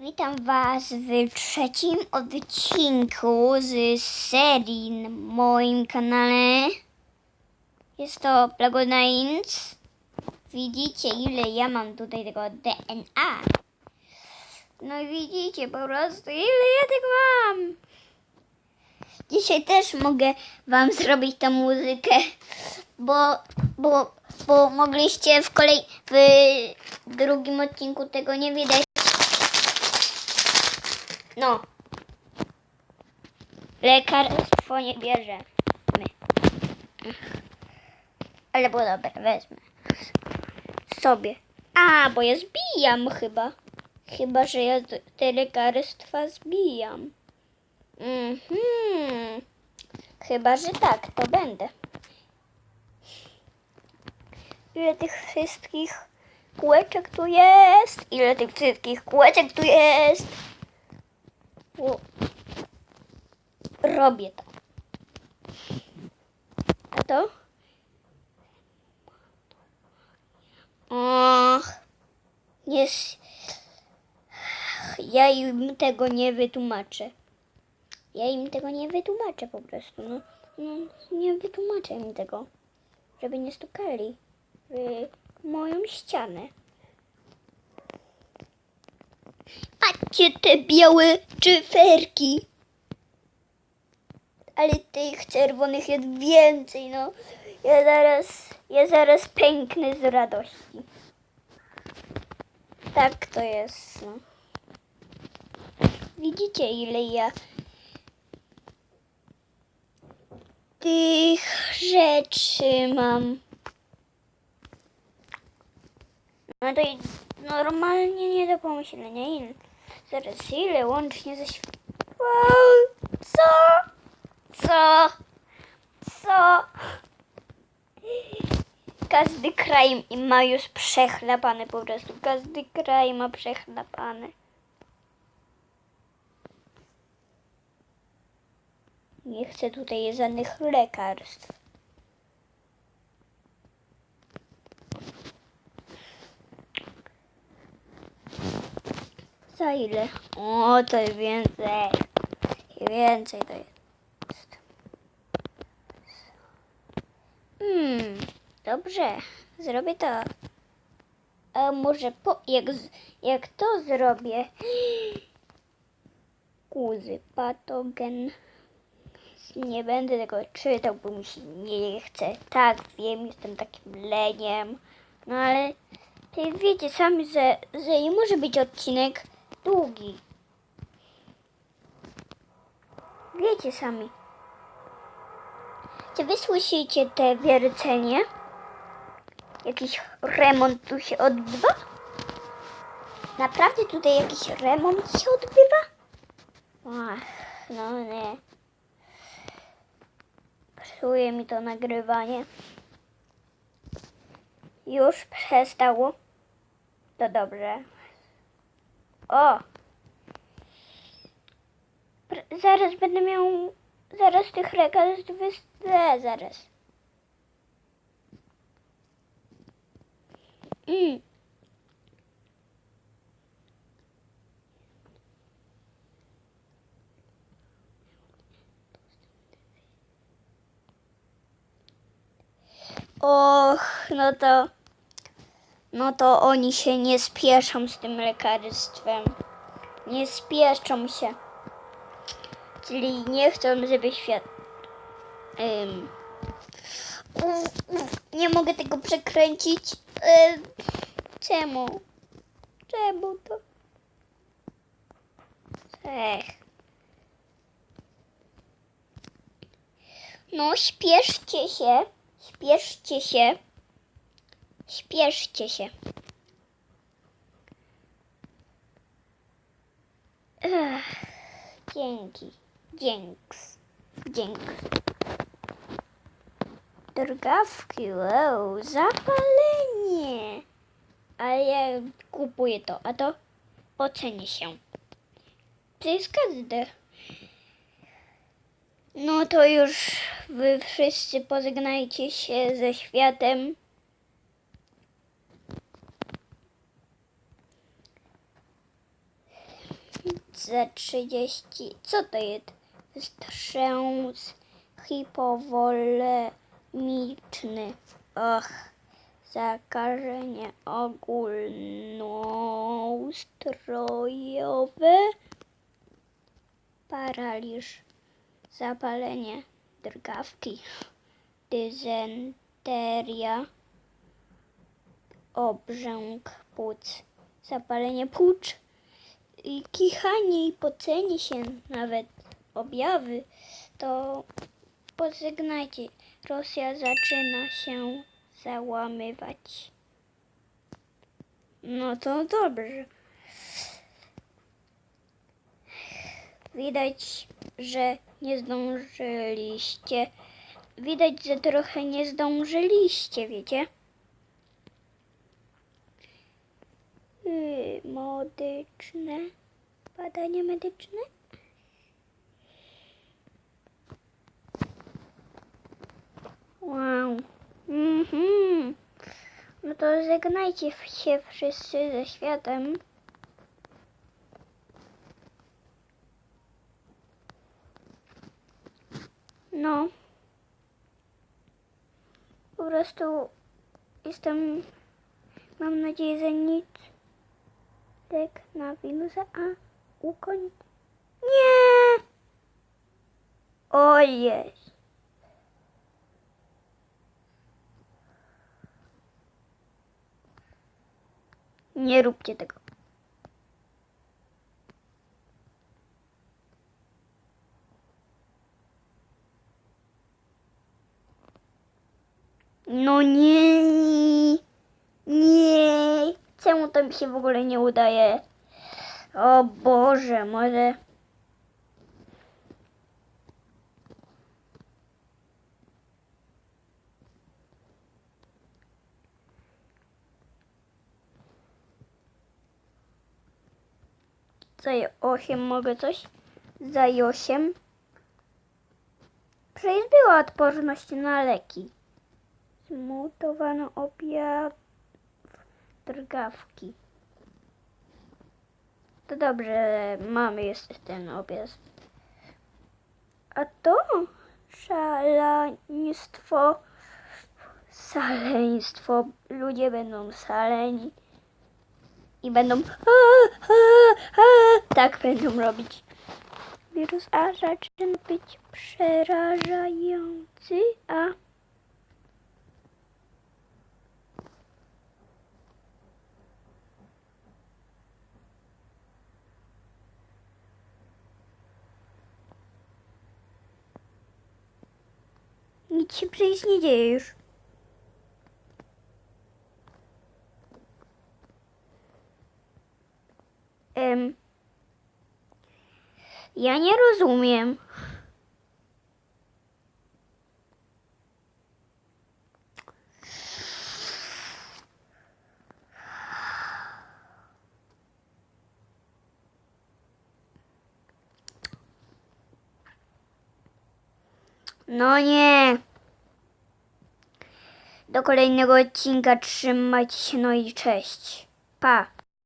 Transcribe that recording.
Witam Was w trzecim odcinku z serii na moim kanale. Jest to Plagonains. Widzicie ile ja mam tutaj tego DNA. No i widzicie po prostu ile ja tego mam. Dzisiaj też mogę Wam zrobić tą muzykę, bo, bo, bo mogliście w kolej w drugim odcinku tego nie widać. No. Lekarstwo nie bierze. My. Ale było dobre, wezmę. Sobie. A, bo ja zbijam chyba. Chyba, że ja te lekarstwa zbijam. Mhm. Chyba, że tak, to będę. Ile tych wszystkich kółeczek tu jest? Ile tych wszystkich kółeczek tu jest? O. Robię to. A to? Och, jest. Ja im tego nie wytłumaczę. Ja im tego nie wytłumaczę po prostu. No, no nie wytłumaczę im tego. Żeby nie stukali w moją ścianę. Patrzcie te białe czyferki. Ale tych czerwonych jest więcej, no. Ja zaraz, ja zaraz pęknę z radości. Tak to jest, no. Widzicie, ile ja tych rzeczy mam. No to normalnie nie do pomyślenia. Zaraz, ile łącznie ze Wow, Co? Co? Co? Każdy kraj ma już przechlapane po prostu. Każdy kraj ma przechlapane. Nie chcę tutaj żadnych lekarstw. Za ile? O, jest więcej. I więcej to jest. Hmm, dobrze. Zrobię to. A może po, jak, jak to zrobię? Kuzy, patogen. Nie będę tego czytał, bo mi się nie chce. Tak, wiem, jestem takim leniem. No ale wiecie sami, że, że nie może być odcinek długi. Wiecie sami. Czy wy te wiercenie? Jakiś remont tu się odbywa? Naprawdę tutaj jakiś remont się odbywa? Ach, no nie. Psuje mi to nagrywanie. Już przestało. To dobrze. O! Zaraz będę miał. Zaraz tych lekarstw wyślę, zaraz. Mm. Och, no to. No to oni się nie spieszą z tym lekarstwem. Nie spieszą się. Czyli nie chcą, żeby świat. Ym. Nie mogę tego przekręcić. Ym. Czemu? Czemu to? Ech. No, śpieszcie się. Śpieszcie się. Śpieszcie się. Ech, dzięki. Dzięks. Dzięks. Drgawki, wow, zapalenie. Ale ja kupuję to, a to ocenię się. To jest każde. No to już wy wszyscy pożegnajcie się ze światem. Za 30. Co to jest? Wstrząs hipowolemiczny. Och, zakażenie ogólnoustrojowe, paraliż, zapalenie drgawki, dysenteria, obrzęk płuc, zapalenie płuc, i kichanie i pocenie się, nawet objawy, to pożegnajcie. Rosja zaczyna się załamywać. No to dobrze. Widać, że nie zdążyliście. Widać, że trochę nie zdążyliście, wiecie? Yy, medyczne. Badania medyczne? Wow. Mhm. No to żegnajcie się wszyscy ze światem. No. Po prostu jestem, mam nadzieję, że nic tak na wirusa, a ukoń... Nie! O jest. Nie róbcie tego. No nie, nie. Czemu to mi się w ogóle nie udaje? O Boże, może... Za 8 mogę coś? Za 8. Przecież była odporność na leki. Zmutowano objaw drgawki. To dobrze, mamy jeszcze ten objaw. A to szaleństwo, szaleństwo. Ludzie będą szaleni i będą a, a, a, tak będą robić. Wirus A zaczyna być przerażający, a nic się przecież nie dzieje już. Ja nie rozumiem. No nie. Do kolejnego odcinka trzymajcie się, no i cześć. Pa.